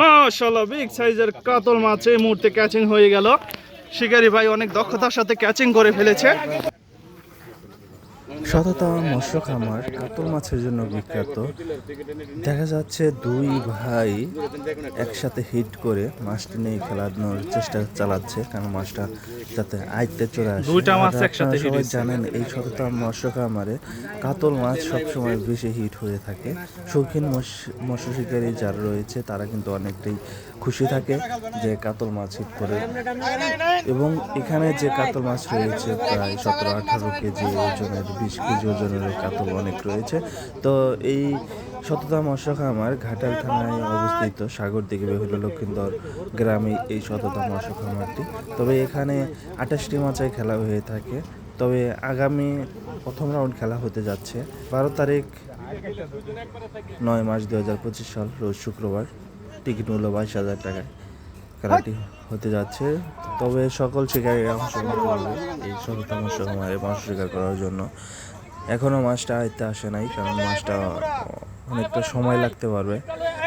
মাশাআল্লাহ। বিগ সাইজের কাতল মাছ এই মুহূর্তে ক্যাচিং হয়ে গেল। শিকারি ভাই অনেক দক্ষতার সাথে ক্যাচিং করে ফেলেছে। সততা মৎস্য খামার কাতল মাছের জন্য বিখ্যাত। দেখা যাচ্ছে দুই ভাই একসাথে হিট করে মাছটি নিয়ে খেলানোর চেষ্টা চালাচ্ছে কারণ মাছটা যাতে আয়ত্তে চলে আসে। দুইটা মাছ একসাথে আপনারা সবাই। জানেন এই সততা মৎস্য খামারে কাতল মাছ সবসময় বেশি হিট হয়ে থাকে। শৌখিন মৎস্য শিকারী যারা রয়েছে তারা কিন্তু অনেকটাই খুশি থাকে যে কাতল মাছ হিট করে। এবং এখানে যে কাতল মাছ রয়েছে, প্রায় সতেরো আঠারো কেজি ওজনের, বিশ কেজি ওজনের কাতল অনেক রয়েছে। তো এই সততা মৎস্য খামার ঘাটাল থানায় অবস্থিত সাগর দিকে বেহুল লক্ষিন্দর গ্রামে এই সততা মৎস্য তবে এখানে আঠাশটি মাচায় খেলা হয়ে থাকে। তবে আগামী প্রথম রাউন্ড খেলা হতে যাচ্ছে। বারো তারিখ, নয় মাস দু পঁচিশ সাল, রোজ শুক্রবার। টিকিট মূল্য বাইশ হাজার টাকায় খেলাটি হতে যাচ্ছে। তবে সকল শিকারীরা অংশগ্রহণ করবে। এই মাছ শিকার করার জন্য। এখনও মাছটা আয়তে আসে নাই কারণ মাছটা অনেকটা সময় লাগতে পারবে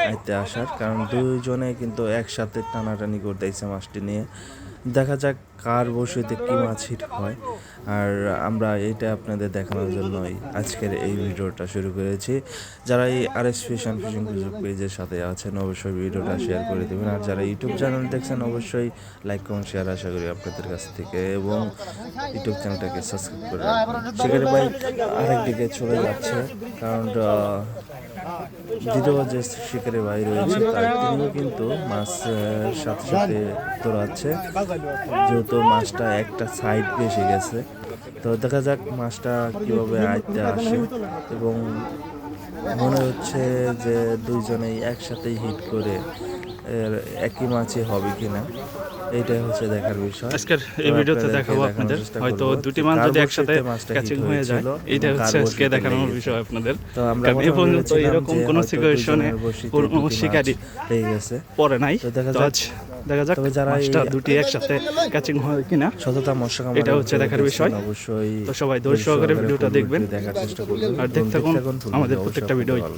আয়তে আসার। কারণ দুজনে কিন্তু একসাথে টানাটানি করতেছে মাছটি নিয়ে। দেখা যাক কার বসিতে কি মাছ হিট হয়। আর আমরা এটা আপনাদের দেখানোর জন্যই আজকের এই ভিডিওটা শুরু করেছি। যারা এই আর এস ফিশন ফিশিং সুযোগ পেজের সাথে আছেন, অবশ্যই ভিডিওটা শেয়ার করে দেবেন। আর যারা ইউটিউব চ্যানেল দেখছেন, অবশ্যই লাইক কমেন্ট শেয়ার আশা করি আপনাদের কাছ থেকে। এবং ইউটিউব চ্যানেলটাকে সাবস্ক্রাইব করে সেখানে ভাই আরেকদিকে চলে যাচ্ছে। কারণ দ্বিতীয় যে শিকারের ভাই রয়েছে তিনিও কিন্তু মাছের সাথে সাথে দৌড়াচ্ছে। যেহেতু মাছটা একটা সাইড বেশি গেছে, তো দেখা যাক মাছটা কীভাবে আয়ত্তে আসে। এবং মনে হচ্ছে যে দুইজনেই একসাথেই হিট করে একই মাছই হবে কিনা। এইটাই হচ্ছে দেখার বিষয়। আজকের এই ভিডিওতে দেখাবো আপনাদের। হয়তো দুটি মাছ যদি একসাথে ক্যাচিং হয়ে যায় এইটা হচ্ছে আজকে দেখানোর বিষয় আপনাদের। তো আমরা এই পর্যন্ত এরকম কোনো সিচুয়েশনে কোনো গেছে। পরে নাই। তো দেখা যাক- আজ দেখা যাক তবে যারা মাছটা দুটি একসাথে ক্যাচিং হয় কিনা। সততা খামারের এটা হচ্ছে দেখার বিষয়। অবশ্যই তো সবাই ধৈর্য সহকারে ভিডিওটা দেখবেন। দেখার চেষ্টা করবেন। আর দেখতে থাকুন আমাদের প্রত্যেকটা ভিডিও। ভিডিওই।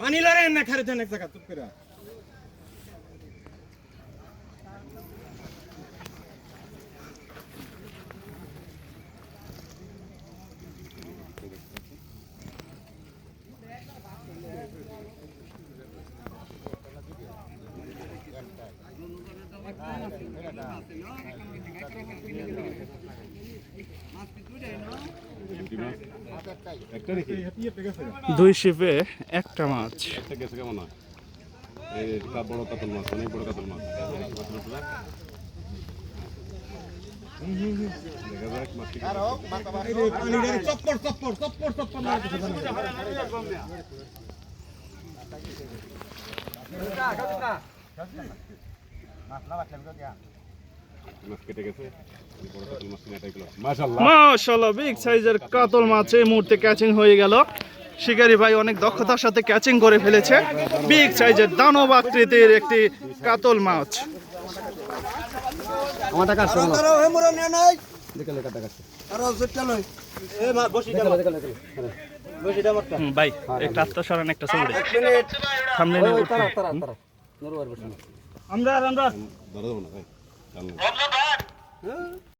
পানি লড়াই না খারে দেন এক জায়গা চুপ করে। দুটি মাছ একটা নাকি দুই শিপে একটা মাছ। একটা গেছে কেমন হয়? এই বড় কাতল মাছ অনেক বড় কাতল মাছ। বিগ সাইজের কাতল মাছ এই মুহূর্তে ক্যাচিং হয়ে গেল। শিকারী ভাই অনেক দক্ষতার সাথে ক্যাচিং করে ফেলেছে। বিগ সাইজের দানব আকৃতির একটি কাতল মাছ। ভাই একটা আত্মা সরান একটা ছবি সামনে আমরা আমরা ধরে দেবো না ভাই ধন্যবাদ